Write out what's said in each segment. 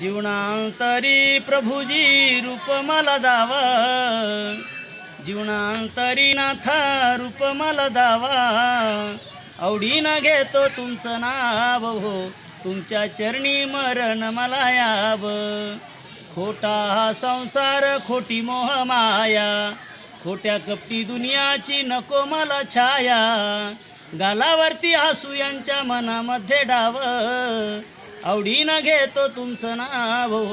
जीवनांतरी प्रभुजी रूप मला दावा. जीवनांतरी नाथा रूप मला दावा. आवडीनं घेतो तुमचं नाव हो. तुमच्या चरणी मरण मला याव. खोटा हा संसार खोटी मोह माया. खोट्या कपटी दुनियाची नको मला छाया. गालावरती हसू यांच्या मनामध्ये डाव. आवडीनं घेतो तुमचं नाव.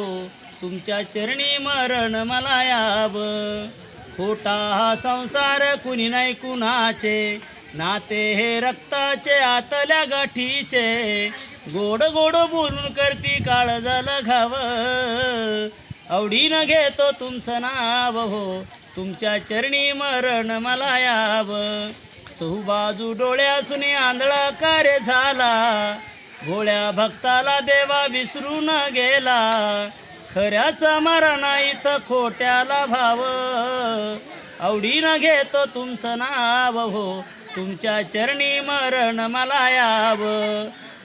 तुमच्या चरणी मरण मला याव. खोटा हा संसार कुणी नाही कुणाचे. नाते हे रक्ताचे आतल्या गाठीचे. गोड गोड बोलून करती काळ झालं घाव. आवडीनं घेतो तुमचं नाव. हो तुमच्या चरणी मरण मला याव. चहूबाजू डोळ्याचून आंधळा कार्य झाला. भोळ्या भक्ताला देवा विसरून गेला. खऱ्याचा मरण इथं खोट्याला भाव. आवडीनं घेतो तुमचं नाव हो. तुमच्या चरणी मरण मला याव.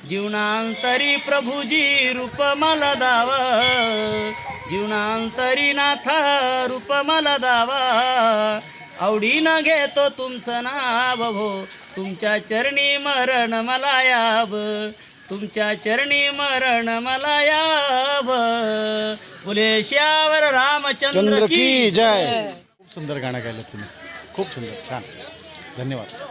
जीवनांतरी प्रभुजी रूप मला दाव. जीवनांतरी नाथा रूप मला दावा. आवडीनं घेतो तुमचं नाव हो. तुमच्या चरणी मरण मला याव. तुमच्या चरणी मरण मला याव. बोले श्यावर रामचंद्र चंद्र की की जय. खूप सुंदर गाणं गायलं तुम्ही. खूप सुंदर छान. धन्यवाद.